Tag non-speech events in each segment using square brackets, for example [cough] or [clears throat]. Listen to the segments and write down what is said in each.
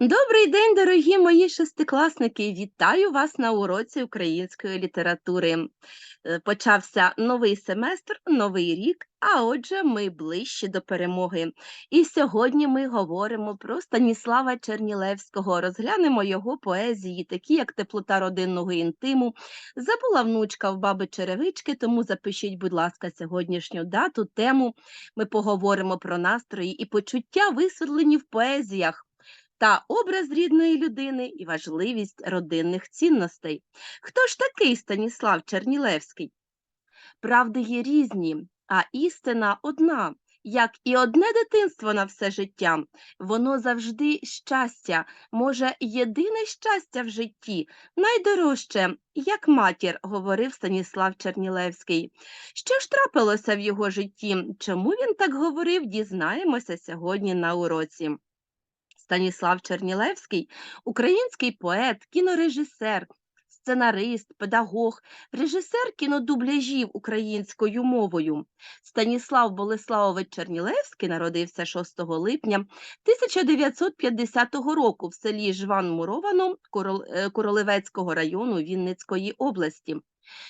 Добрий день, дорогі мої шестикласники! Вітаю вас на уроці української літератури. Е, Почався новий семестр, новий рік, а отже, ми ближче до перемоги. І сьогодні ми говоримо про Станіслава Чернілевського, розглянемо його поезії, такі як теплота родинного інтиму. Забула внучка в баби черевички, тому запишіть, будь ласка, сьогоднішню дату, тему. Ми поговоримо про настрої і почуття, висвітлені в поезіях та образ рідної людини і важливість родинних цінностей. Хто ж такий Станіслав Чернілевський? Правди є різні, а істина одна. Як і одне дитинство на все життя, воно завжди щастя, може, єдине щастя в житті, найдорожче, як матір, говорив Станіслав Чернілевський. Що ж трапилося в його житті? Чому він так говорив, дізнаємося сьогодні на уроці. Станіслав Чернілевський український поет, кінорежисер, сценарист, педагог, режисер кінодубляжів українською мовою. Станіслав Болеславович Чернілевський народився 6 липня 1950 року в селі Жван-Муровано е, Королевецького району Вінницької області.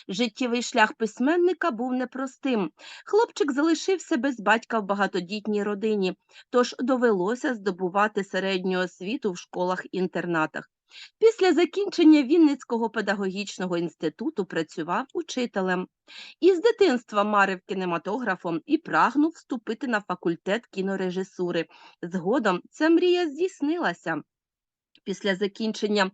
Життєвий шлях письменника був непростим. Хлопчик залишився без батька в багатодітній родині, тож довелося здобувати середню освіту в школах-інтернатах. Після закінчення Вінницького педагогічного інституту працював учителем. Із дитинства марив кінематографом і прагнув вступити на факультет кінорежисури. Згодом ця мрія здійснилася. Після закінчення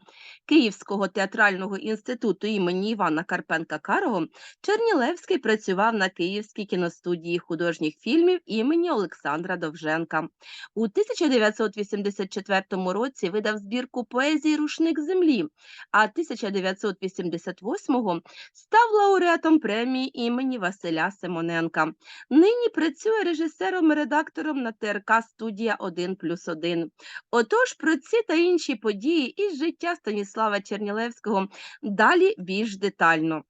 Київського театрального інституту імені Івана Карпенка Карого Чернілевський працював на Київській кіностудії художніх фільмів імені Олександра Довженка. У 1984 році видав збірку поезії Рушник землі, а 1988-го став лауреатом премії імені Василя Симоненка. Нині працює режисером-редактором на ТРК Студія 1 плюс 1. Отож, про ці та інші події із життя Станіслава Чернілевського далі більш детально.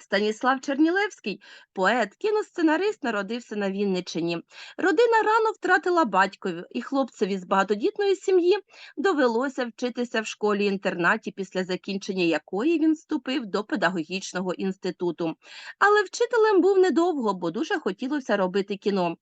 Станіслав Чернілевський, поет, кіносценарист, народився на Вінниччині. Родина рано втратила батькові, і хлопцеві з багатодітної сім'ї довелося вчитися в школі-інтернаті, після закінчення якої він вступив до педагогічного інституту. Але вчителем був недовго, бо дуже хотілося робити кіно.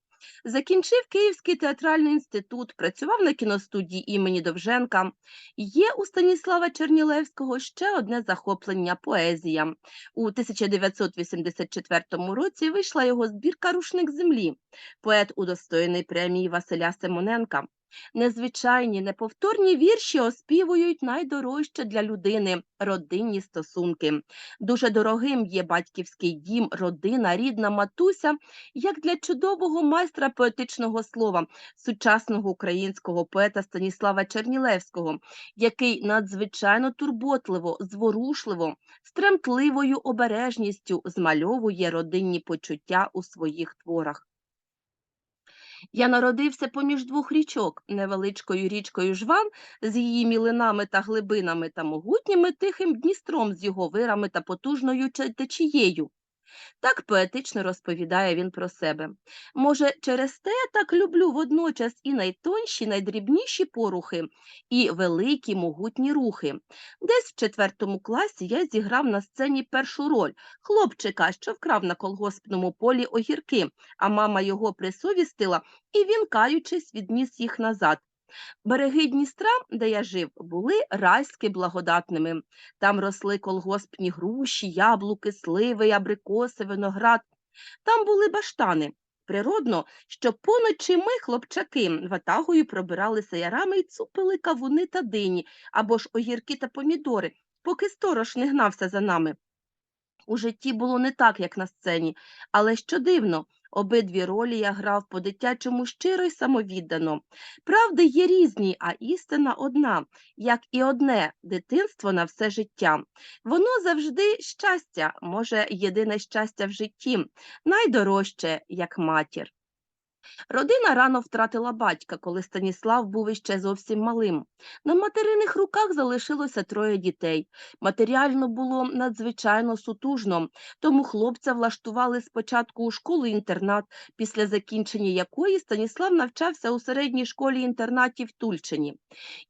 Закінчив Київський театральний інститут, працював на кіностудії імені Довженка. Є у Станіслава Чернілевського ще одне захоплення поезія. У 1984 році вийшла його збірка Рушник землі. Поет удостоєний премії Василя Симоненка. Незвичайні, неповторні вірші оспівують найдорожче для людини родинні стосунки. Дуже дорогим є батьківський дім, родина, рідна матуся, як для чудового майстра поетичного слова, сучасного українського поета Станіслава Чернілевського, який надзвичайно турботливо, зворушливо, з тремтливою обережністю змальовує родинні почуття у своїх творах. Я народився поміж двох річок, невеличкою річкою Жван з її мілинами та глибинами та могутніми тихим Дністром з його вирами та потужною течією. Так поетично розповідає він про себе. Може, через те я так люблю водночас і найтонші, найдрібніші порухи, і великі могутні рухи. Десь в четвертому класі я зіграв на сцені першу роль хлопчика, що вкрав на колгоспному полі огірки, а мама його присовістила і він, каючись, відніс їх назад. Береги Дністра, де я жив, були райськи благодатними. Там росли колгоспні груші, яблуки, сливи, абрикоси, виноград. Там були баштани. Природно, що поночі ми, хлопчаки, ватагою пробиралися ярами і цупили кавуни та дині, або ж огірки та помідори, поки сторож не гнався за нами. У житті було не так, як на сцені, але що дивно, обидві ролі я грав по-дитячому щиро й самовіддано. Правди є різні, а істина одна, як і одне дитинство на все життя. Воно завжди щастя, може, єдине щастя в житті, найдорожче, як матір. Родина рано втратила батька, коли Станіслав був іще зовсім малим. На материних руках залишилося троє дітей. Матеріально було надзвичайно сутужно, тому хлопця влаштували спочатку у школу-інтернат, після закінчення якої Станіслав навчався у середній школі-інтернаті в Тульчині.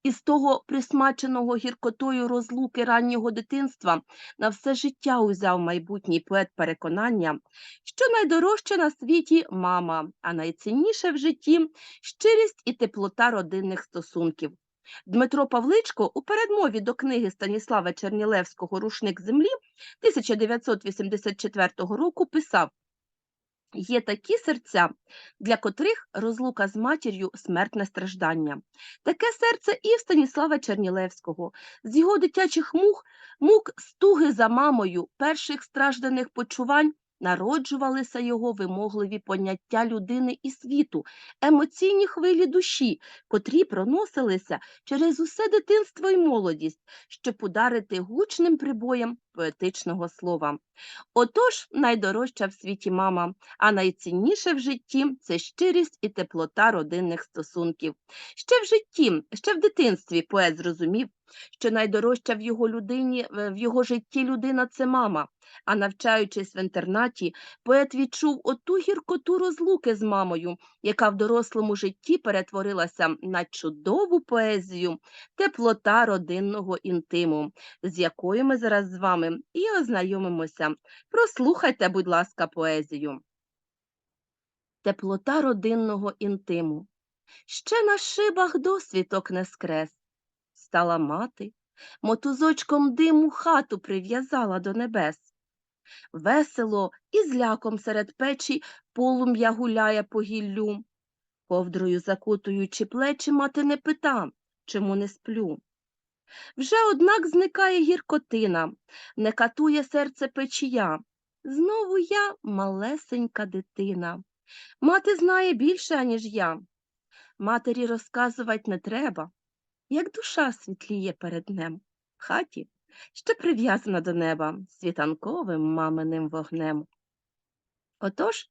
Із того присмаченого гіркотою розлуки раннього дитинства на все життя узяв майбутній поет переконання, що найдорожче на світі мама, а найцінніше в житті щирість і теплота родинних стосунків. Дмитро Павличко у передмові до книги Станіслава Чернілевського Рушник землі 1984 року писав Є такі серця, для котрих розлука з матір'ю смертне страждання. Таке серце і в Станіслава Чернілевського, з його дитячих мух, мук стуги за мамою, перших стражданих почувань народжувалися його вимогливі поняття людини і світу, емоційні хвилі душі, котрі проносилися через усе дитинство і молодість, щоб ударити гучним прибоєм поетичного слова. Отож, найдорожча в світі мама, а найцінніше в житті це щирість і теплота родинних стосунків. Ще в житті, ще в дитинстві поет зрозумів, що найдорожча в його людині, в його житті людина це мама. А навчаючись в інтернаті, поет відчув оту гіркоту розлуки з мамою, яка в дорослому житті перетворилася на чудову поезію, теплота родинного інтиму, з якою ми зараз з вами і ознайомимося. Прослухайте, будь ласка, поезію. Теплота родинного інтиму. Ще на шибах досвіток не скрес. Стала мати, мотузочком диму хату прив'язала до небес. Весело і з ляком серед печі полум'я гуляє по гіллю. Ковдрою закутуючи плечі, мати не пита, чому не сплю. Вже, однак, зникає гіркотина, не катує серце печія. Знову я малесенька дитина. Мати знає більше, аніж я. Матері розказувати не треба, як душа світліє перед днем в хаті, що прив'язана до неба світанковим маминим вогнем. Отож,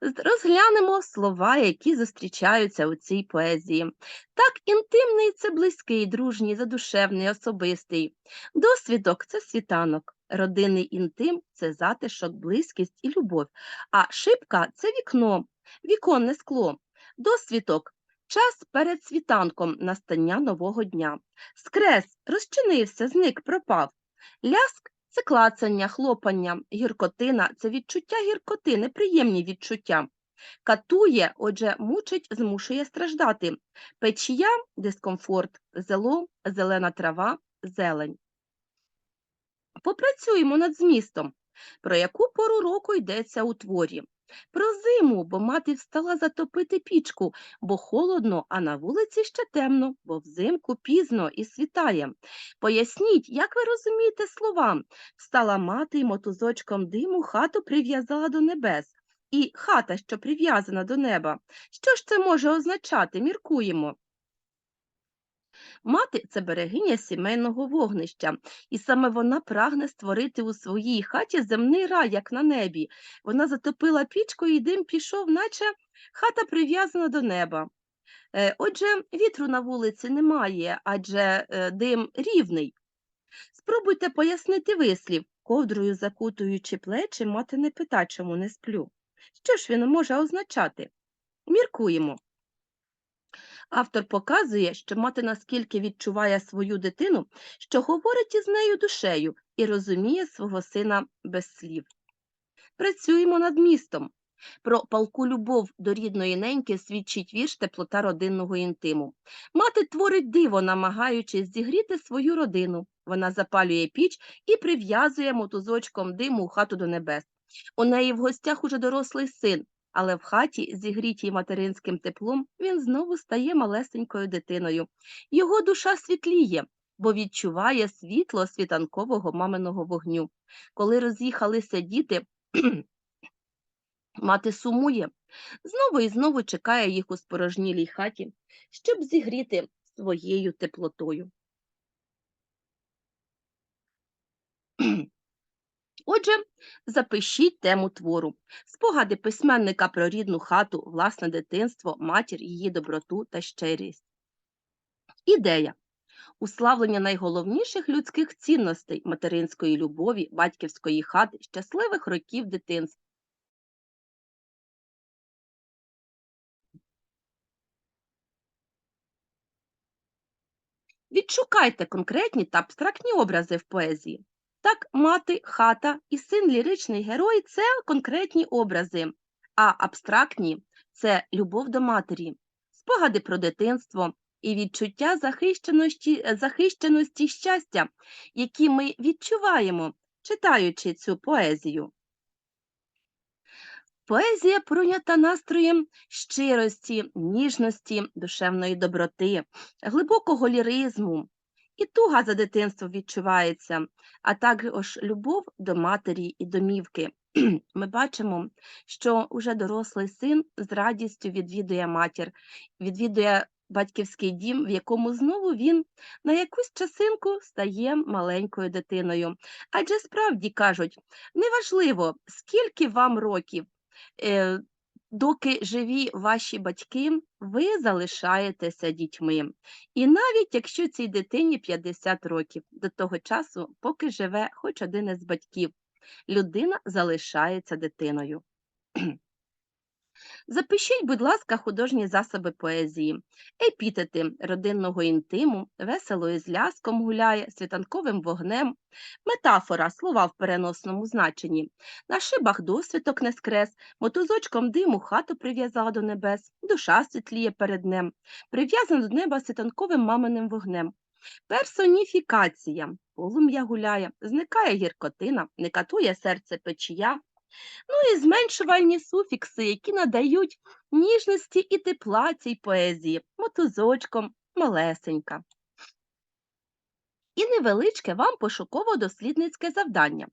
розглянемо слова, які зустрічаються у цій поезії. Так, інтимний це близький, дружній, задушевний, особистий. Досвідок це світанок, родинний інтим це затишок, близькість і любов, а шибка це вікно, віконне скло, досвідок час перед світанком настання нового дня. Скрес розчинився, зник, пропав. Ляск це клацання, хлопання, гіркотина це відчуття гіркоти, неприємні відчуття. Катує, отже, мучить, змушує страждати. Печія дискомфорт, зело, зелена трава, зелень. Попрацюємо над змістом. Про яку пору року йдеться у творі? Про зиму, бо мати встала затопити пічку, бо холодно, а на вулиці ще темно, бо взимку пізно і світає. Поясніть, як ви розумієте слова? Встала мати і мотузочком диму хату прив'язала до небес. І хата, що прив'язана до неба. Що ж це може означати? Міркуємо. Мати це берегиня сімейного вогнища, і саме вона прагне створити у своїй хаті земний рай, як на небі. Вона затопила пічку, і дим пішов, наче хата прив'язана до неба. Е, Отже, вітру на вулиці немає, адже е, дим рівний. Спробуйте пояснити вислів, ковдрою закутуючи плечі, мати не пита, чому не сплю. Що ж він може означати? Міркуємо. Автор показує, що мати наскільки відчуває свою дитину, що говорить із нею душею і розуміє свого сина без слів. Працюємо над містом. Про палку любов до рідної неньки свідчить вірш теплота родинного інтиму. Мати творить диво, намагаючись зігріти свою родину. Вона запалює піч і прив'язує мотузочком диму у хату до небес. У неї в гостях уже дорослий син, але в хаті, зігрітій материнським теплом, він знову стає малесенькою дитиною. Його душа світліє, бо відчуває світло світанкового маминого вогню. Коли роз'їхалися діти, [clears throat] мати сумує, знову і знову чекає їх у спорожнілій хаті, щоб зігріти своєю теплотою. [clears throat] Отже, запишіть тему твору, спогади письменника про рідну хату, власне дитинство, матір, її доброту та щирість. Ідея уславлення найголовніших людських цінностей материнської любові, батьківської хати, щасливих років дитинства. Відшукайте конкретні та абстрактні образи в поезії. Так, мати, хата і син ліричний герой це конкретні образи, а абстрактні це любов до матері, спогади про дитинство і відчуття захищеності, захищеності щастя, які ми відчуваємо, читаючи цю поезію. Поезія пройнята настроєм щирості, ніжності, душевної доброти, глибокого ліризму. І туга за дитинство відчувається, а також любов до матері і домівки. [clears throat] Ми бачимо, що уже дорослий син з радістю відвідує матір, відвідує батьківський дім, в якому знову він на якусь часинку стає маленькою дитиною. Адже справді кажуть, неважливо, скільки вам років, е, доки живі ваші батьки, ви залишаєтеся дітьми. І навіть якщо цій дитині 50 років, до того часу, поки живе хоч один із батьків, людина залишається дитиною. Запишіть, будь ласка, художні засоби поезії, епітети родинного інтиму, веселою з ляском гуляє, світанковим вогнем, метафора, слова в переносному значенні, на шибах досвідок не скрес, мотузочком диму хату прив'язала до небес, душа світліє перед днем, прив'язана до неба світанковим маминим вогнем. Персоніфікація, полум'я гуляє, зникає гіркотина, не катує серце печія, Ну і зменшувальні суфікси, які надають ніжності і тепла цій поезії, мотузочком, малесенька. І невеличке вам пошуково-дослідницьке завдання.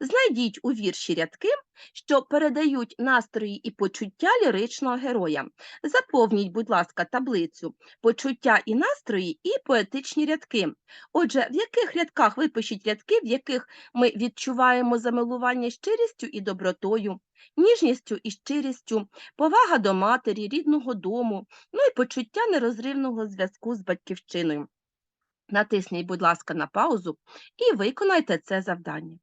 Знайдіть у вірші рядки, що передають настрої і почуття ліричного героя. Заповніть, будь ласка, таблицю почуття і настрої і поетичні рядки. Отже, в яких рядках випишіть рядки, в яких ми відчуваємо замилування щирістю і добротою, ніжністю і щирістю, повага до матері, рідного дому, ну і почуття нерозривного зв'язку з батьківщиною. Натисніть, будь ласка, на паузу і виконайте це завдання.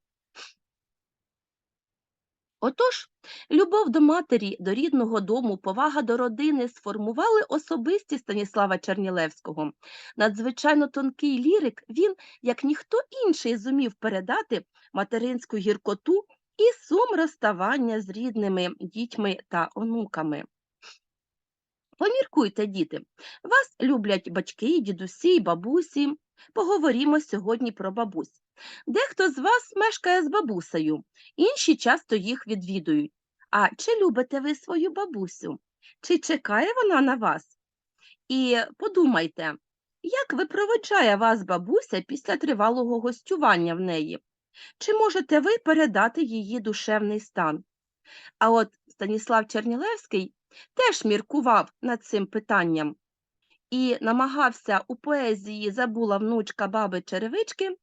Отож, любов до матері, до рідного дому, повага до родини сформували особистість Станіслава Чернілевського. Надзвичайно тонкий лірик, він, як ніхто інший, зумів передати материнську гіркоту і сум розставання з рідними дітьми та онуками. Поміркуйте, діти, вас люблять батьки, дідусі, бабусі. Поговоримо сьогодні про бабусь. Дехто з вас мешкає з бабусею, інші часто їх відвідують. А чи любите ви свою бабусю? Чи чекає вона на вас? І подумайте, як випроводжає вас бабуся після тривалого гостювання в неї? Чи можете ви передати її душевний стан? А от Станіслав Чернілевський теж міркував над цим питанням і намагався у поезії Забула внучка баби черевички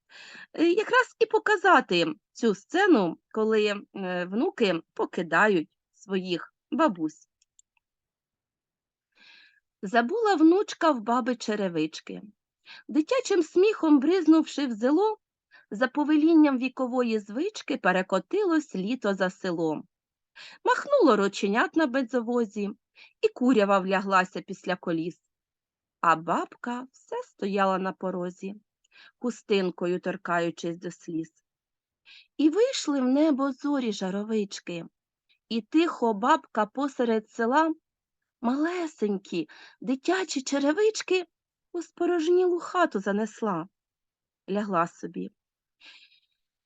е, якраз і показати цю сцену, коли е, внуки покидають своїх бабусь. Забула внучка в баби черевички. Дитячим сміхом бризнувши в зело, за повелінням вікової звички перекотилось літо за селом. Махнуло роченят на бензовозі, і курява вляглася після коліс. А бабка все стояла на порозі, хустинкою торкаючись до сліз. І вийшли в небо зорі жаровички, і тихо бабка посеред села, малесенькі, дитячі черевички у спорожнілу хату занесла, лягла собі.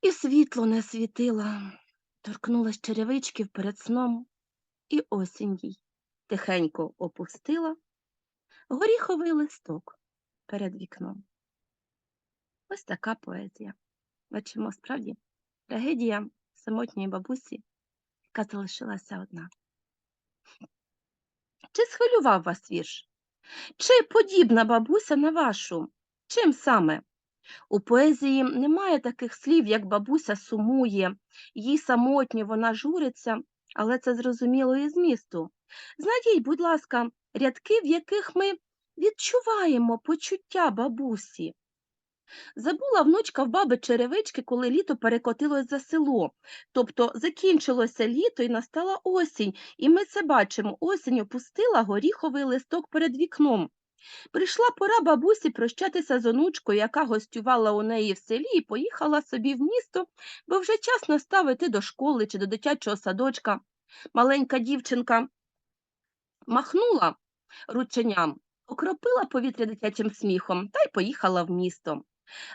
І світло не світила, торкнулась черевичків перед сном, і осінь їй тихенько опустила горіховий листок перед вікном. Ось така поезія. Бачимо, справді, трагедія самотньої бабусі, яка залишилася одна. Чи схвилював вас вірш? Чи подібна бабуся на вашу? Чим саме? У поезії немає таких слів, як бабуся сумує, їй самотньо вона журиться, але це зрозуміло і змісту. Знайдіть, будь ласка, рядки, в яких ми відчуваємо почуття бабусі. Забула внучка в баби черевички, коли літо перекотилось за село. Тобто закінчилося літо і настала осінь, і ми це бачимо. Осінь опустила горіховий листок перед вікном. Прийшла пора бабусі прощатися з онучкою, яка гостювала у неї в селі, і поїхала собі в місто, бо вже час настав іти до школи чи до дитячого садочка. Маленька дівчинка махнула рученям, окропила повітря дитячим сміхом та й поїхала в місто.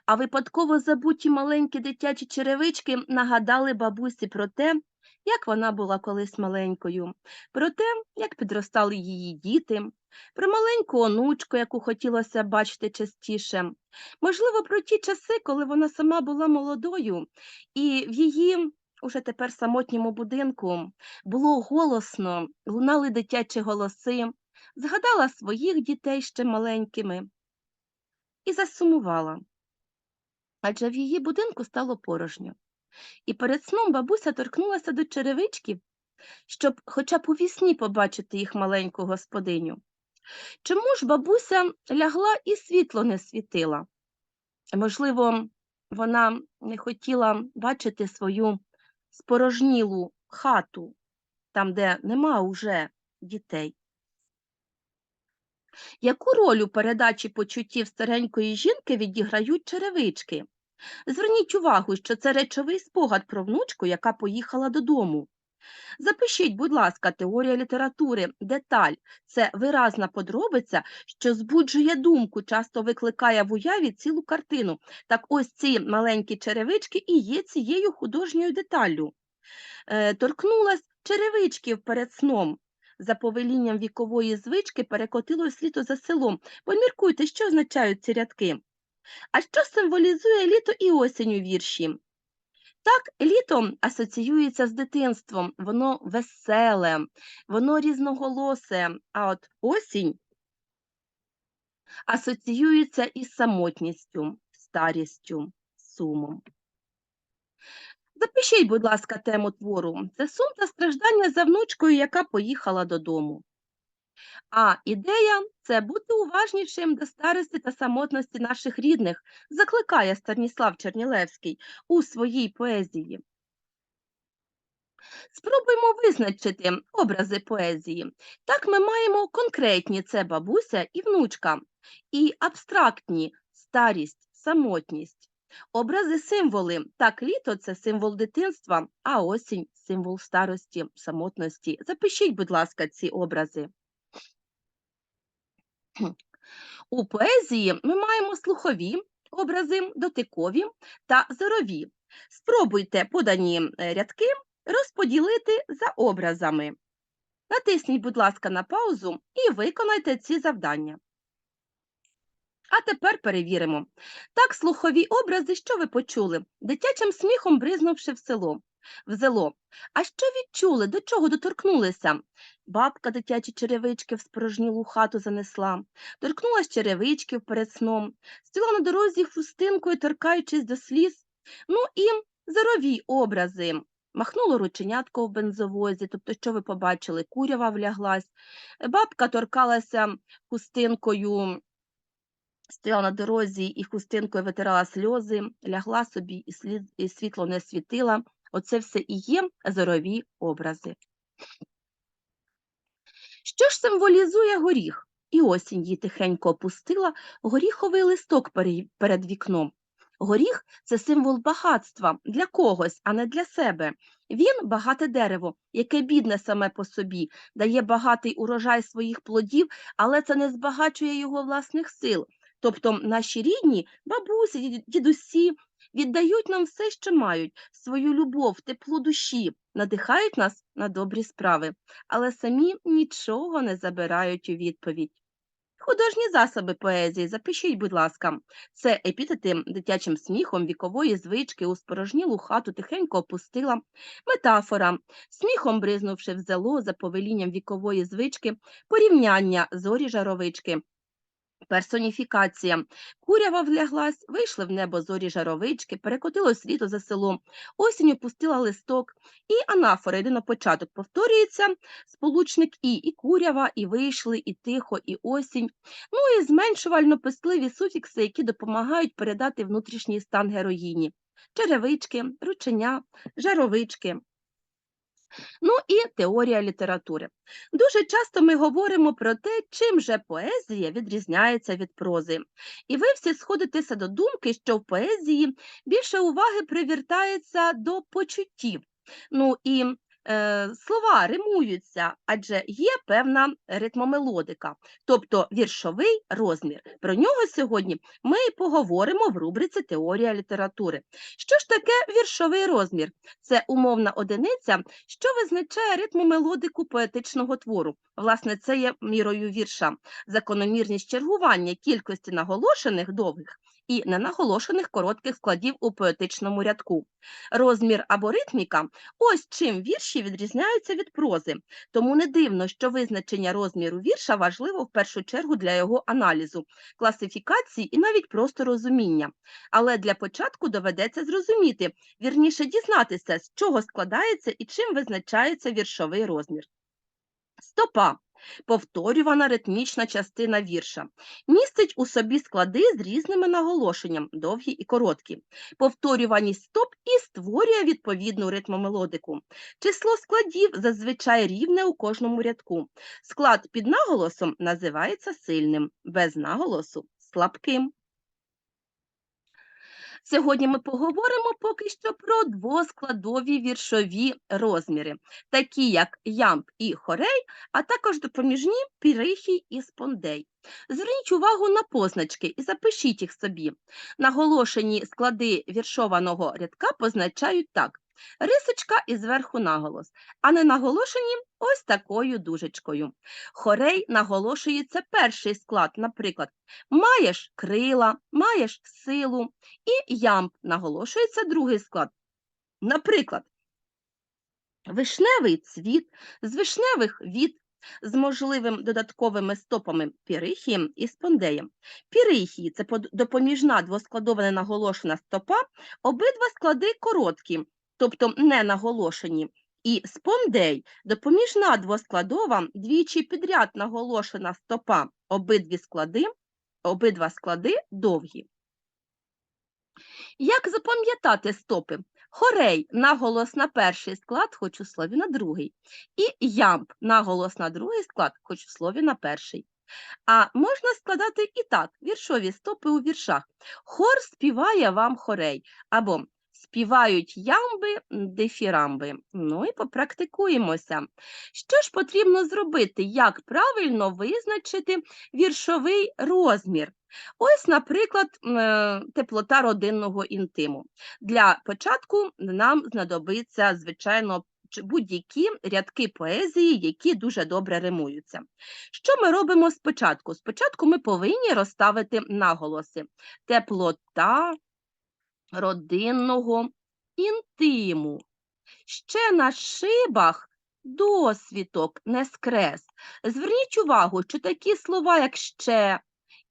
А випадково забуті маленькі дитячі черевички нагадали бабусі про те, як вона була колись маленькою, про те, як підростали її діти, про маленьку онучку, яку хотілося бачити частіше, можливо, про ті часи, коли вона сама була молодою, і в її уже тепер самотньому будинку було голосно, лунали дитячі голоси, згадала своїх дітей ще маленькими і засумувала адже в її будинку стало порожньо. І перед сном бабуся торкнулася до черевичків, щоб хоча б у вісні побачити їх маленьку господиню. Чому ж бабуся лягла і світло не світила? Можливо, вона не хотіла бачити свою спорожнілу хату, там, де нема уже дітей. Яку роль у передачі почуттів старенької жінки відіграють черевички? Зверніть увагу, що це речовий спогад про внучку, яка поїхала додому. Запишіть, будь ласка, теорія літератури, деталь це виразна подробиця, що збуджує думку, часто викликає в уяві цілу картину. Так ось ці маленькі черевички і є цією художньою деталлю. Е, торкнулась черевичків перед сном. За повелінням вікової звички перекотилось літо за селом. Поміркуйте, що означають ці рядки. А що символізує літо і осінь у вірші? Так, літо асоціюється з дитинством, воно веселе, воно різноголосе, а от осінь асоціюється із самотністю, старістю, сумом. Запишіть, будь ласка, тему твору. Це сум та страждання за внучкою, яка поїхала додому. А ідея це бути уважнішим до старості та самотності наших рідних, закликає Станіслав Чернілевський у своїй поезії. Спробуємо визначити образи поезії. Так ми маємо конкретні це бабуся і внучка, і абстрактні старість, самотність. Образи символи. Так, літо це символ дитинства, а осінь символ старості, самотності. Запишіть, будь ласка, ці образи. У поезії ми маємо слухові образи, дотикові та зорові. Спробуйте подані е, рядки розподілити за образами. Натисніть, будь ласка, на паузу і виконайте ці завдання. А тепер перевіримо. Так, слухові образи, що ви почули? Дитячим сміхом бризнувши в село. Взяло. А що відчули, до чого доторкнулися? Бабка дитячі черевички в спорожнілу хату занесла, торкнулась черевичків перед сном, стояла на дорозі хустинкою, торкаючись до сліз. Ну і зорові образи. Махнуло рученятко в бензовозі, тобто, що ви побачили, курява вляглась, бабка торкалася хустинкою, стояла на дорозі і хустинкою витирала сльози, лягла собі і світло не світила. Оце все і є зорові образи. Що ж символізує горіх? І осінь її тихенько опустила горіховий листок перед вікном. Горіх це символ багатства для когось, а не для себе. Він багате дерево, яке бідне саме по собі, дає багатий урожай своїх плодів, але це не збагачує його власних сил. Тобто наші рідні, бабусі, дідусі віддають нам все, що мають, свою любов, тепло душі, надихають нас на добрі справи, але самі нічого не забирають у відповідь. Художні засоби поезії, запишіть, будь ласка, це епітети дитячим сміхом вікової звички у спорожнілу хату тихенько опустила, метафора, сміхом бризнувши в зело за повелінням вікової звички, порівняння зорі жаровички, Персоніфікація. Курява вляглась, вийшли в небо зорі жаровички, перекотилось літо за селом, осінь опустила листок, і анафора йде на початок. Повторюється сполучник і, і курява, і вийшли, і тихо, і осінь. Ну і зменшувально пестливі суфікси, які допомагають передати внутрішній стан героїні. Черевички, рученя, жаровички. Ну і теорія літератури. Дуже часто ми говоримо про те, чим же поезія відрізняється від прози. І ви всі сходитеся до думки, що в поезії більше уваги привертається до почуттів. Ну і слова римуються, адже є певна ритмомелодика, тобто віршовий розмір. Про нього сьогодні ми і поговоримо в рубриці Теорія літератури. Що ж таке віршовий розмір? Це умовна одиниця, що визначає ритмомелодику поетичного твору. Власне, це є мірою вірша, закономірність чергування кількості наголошених довгих і ненаголошених коротких складів у поетичному рядку. Розмір або ритміка ось чим вірші відрізняються від прози. Тому не дивно, що визначення розміру вірша важливо в першу чергу для його аналізу, класифікації і навіть просто розуміння. Але для початку доведеться зрозуміти, вірніше дізнатися, з чого складається і чим визначається віршовий розмір. Стопа повторювана ритмічна частина вірша, містить у собі склади з різними наголошенням, довгі і короткі. Повторюваність стоп і створює відповідну ритмомелодику. Число складів зазвичай рівне у кожному рядку. Склад під наголосом називається сильним, без наголосу слабким. Сьогодні ми поговоримо поки що про двоскладові віршові розміри, такі як ямб і хорей, а також допоміжні пірихій і спондей. Зверніть увагу на позначки і запишіть їх собі. Наголошені склади віршованого рядка позначають так: рисочка і зверху наголос, а не наголошені ось такою дужечкою. Хорей наголошується перший склад, наприклад, маєш крила, маєш силу, і ямб наголошується другий склад. Наприклад, вишневий цвіт, з вишневих від, з можливим додатковими стопами пірихієм і спондеєм. Пірихії це допоміжна двоскладова ненаголошена стопа, обидва склади короткі, тобто не наголошені. І спондей допоміжна двоскладова, двічі підряд наголошена стопа, обидві склади, обидва склади довгі. Як запам'ятати стопи? Хорей наголос на перший склад, хоч у слові на другий. І ямб наголос на другий склад, хоч у слові на перший. А можна складати і так: віршові стопи у віршах. Хор співає вам хорей. Або співають ямби, дифірамби. Ну і попрактикуємося. Що ж потрібно зробити? Як правильно визначити віршовий розмір? Ось, наприклад, е, теплота родинного інтиму. Для початку нам знадобиться, звичайно, будь-які рядки поезії, які дуже добре римуються. Що ми робимо спочатку? Спочатку ми повинні розставити наголоси. Теплота родинного інтиму. Ще на шибах досвіток не скрес. Зверніть увагу, що такі слова, як ще,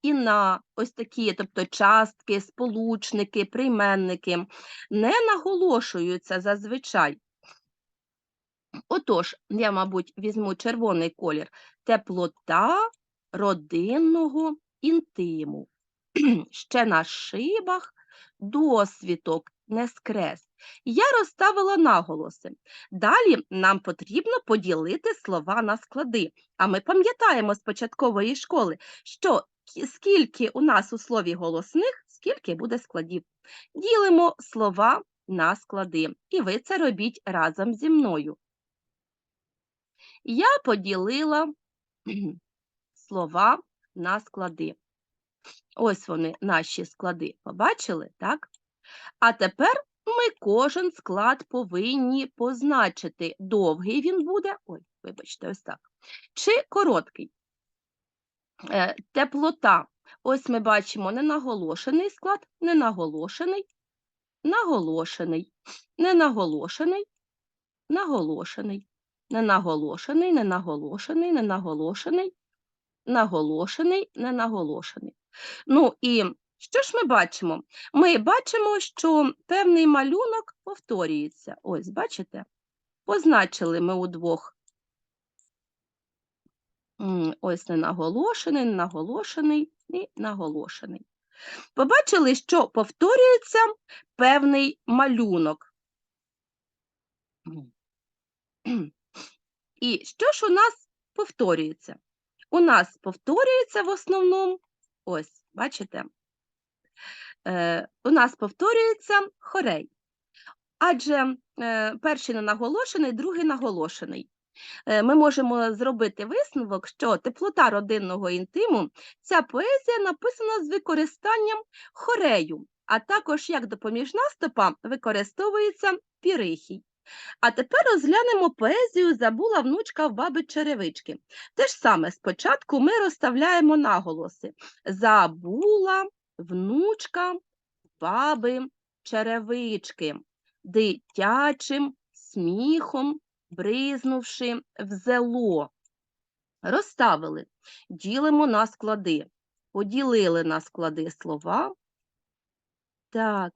і на, ось такі, тобто частки, сполучники, прийменники, не наголошуються зазвичай. Отож, я, мабуть, візьму червоний колір теплота родинного інтиму. [clears throat] Ще на шибах досвіток не скрес. Я розставила наголоси. Далі нам потрібно поділити слова на склади. А ми пам'ятаємо з початкової школи, що скільки у нас у слові голосних, скільки буде складів. Ділимо слова на склади. І ви це робіть разом зі мною. Я поділила [clears throat] слова на склади. Ось вони, наші склади. Побачили, так? А тепер ми кожен склад повинні позначити, довгий він буде, ой, вибачте, ось так, чи короткий. Е, теплота. Ось ми бачимо ненаголошений склад, ненаголошений, наголошений, ненаголошений, наголошений, ненаголошений, ненаголошений, ненаголошений, наголошений, ненаголошений. Ну і що ж ми бачимо? Ми бачимо, що певний малюнок повторюється. Ось, бачите? Позначили ми удвох. Ось ненаголошений, ненаголошений і наголошений. Побачили, що повторюється певний малюнок. І що ж у нас повторюється? У нас повторюється в основному, ось, бачите, е, у нас повторюється хорей. Адже е, перший не наголошений, другий наголошений. Е, Ми можемо зробити висновок, що теплота родинного інтиму ця поезія написана з використанням хорею, а також як допоміжна стопа використовується пірихій. А тепер розглянемо поезію Забула внучка в баби черевички. Те ж саме спочатку ми розставляємо наголоси Забула внучка баби черевички, дитячим сміхом бризнувши в зело. Розставили, ділимо на склади, поділили на склади слова. Так.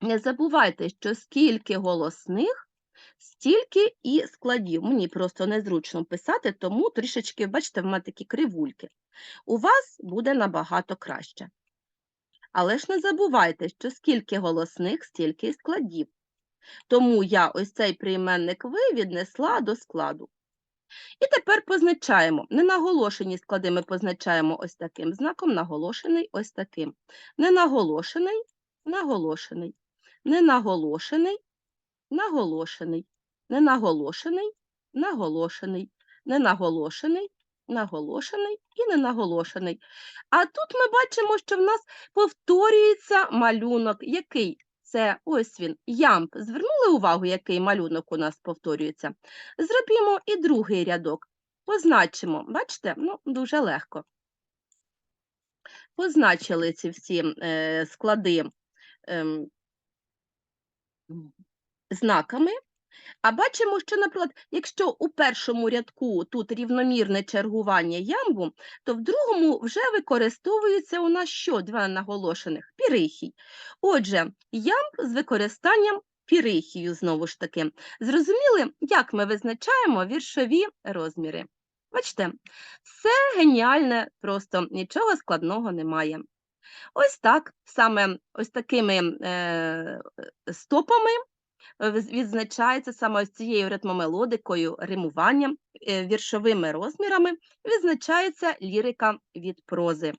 Не забувайте, що скільки голосних, стільки і складів. Мені просто незручно писати, тому трішечки, бачите, в мене такі кривульки. У вас буде набагато краще. Але ж не забувайте, що скільки голосних, стільки і складів. Тому я ось цей прийменник ви віднесла до складу. І тепер позначаємо. Ненаголошені склади ми позначаємо ось таким знаком, наголошений ось таким. Ненаголошений, наголошений, ненаголошений, наголошений, ненаголошений, наголошений, ненаголошений, наголошений і ненаголошений. А тут ми бачимо, що в нас повторюється малюнок, який це ось він, ямб. Звернули увагу, який малюнок у нас повторюється? Зробімо і другий рядок. Позначимо, бачите, ну, дуже легко. Позначили ці всі е, склади е, знаками. А бачимо, що, наприклад, якщо у першому рядку тут рівномірне чергування ямбу, то в другому вже використовується у нас що два наголошених пірихій. Отже, ямб з використанням пірихію, знову ж таки. Зрозуміли, як ми визначаємо віршові розміри? Бачите, все геніальне, просто нічого складного немає. Ось так, саме ось такими е, стопами е, відзначається саме ось цією ритмомелодикою, римуванням, е, віршовими розмірами, відзначається лірика від прози.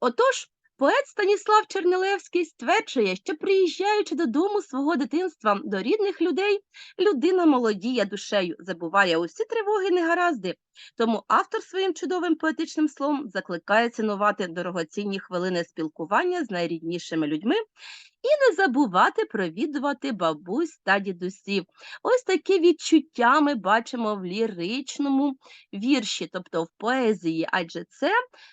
Отож, поет Станіслав Чернилевський стверджує, що приїжджаючи додому свого дитинства до рідних людей, людина молодіє душею, забуває усі тривоги негаразди. Тому автор своїм чудовим поетичним словом закликає цінувати дорогоцінні хвилини спілкування з найріднішими людьми і не забувати провідувати бабусь та дідусів. Ось такі відчуття ми бачимо в ліричному вірші, тобто в поезії, адже це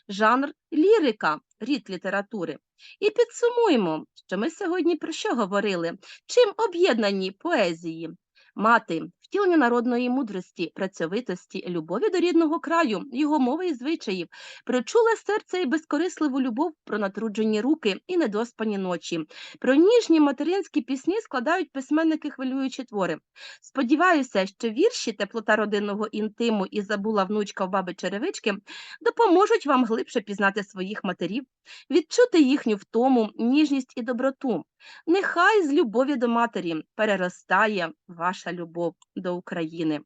жанр лірика, рід літератури. І підсумуємо, що ми сьогодні про що говорили? Чим об'єднані поезії? Мати, втілення народної мудрості, працьовитості, любові до рідного краю, його мови і звичаїв, прочуле серце і безкорисливу любов, про натруджені руки і недоспані ночі, про ніжні материнські пісні складають письменники хвилюючі твори. Сподіваюся, що вірші теплота родинного інтиму і забула внучка в баби черевички допоможуть вам глибше пізнати своїх матерів, відчути їхню втому, ніжність і доброту. Нехай з любові до матері переростає ваша любов до України.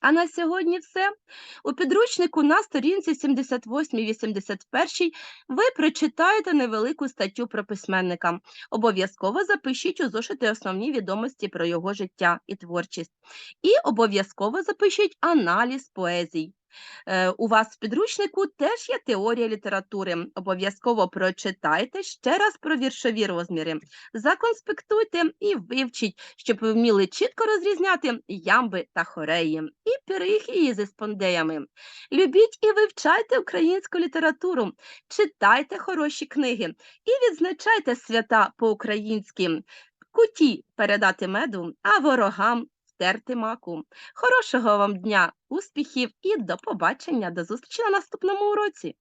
А на сьогодні все. У підручнику на сторінці 78-81 ви прочитаєте невелику статтю про письменника. Обов'язково запишіть у зошити основні відомості про його життя і творчість. І обов'язково запишіть аналіз поезій. Е, У вас в підручнику теж є теорія літератури. Обов'язково прочитайте ще раз про віршові розміри, законспектуйте і вивчіть, щоб ви вміли чітко розрізняти ямби та хореї і пірихії зі спондеями. Любіть і вивчайте українську літературу, читайте хороші книги і відзначайте свята по-українськи. Куті передати меду, а ворогам терти маку. Хорошого вам дня, успіхів і до побачення, до зустрічі на наступному уроці!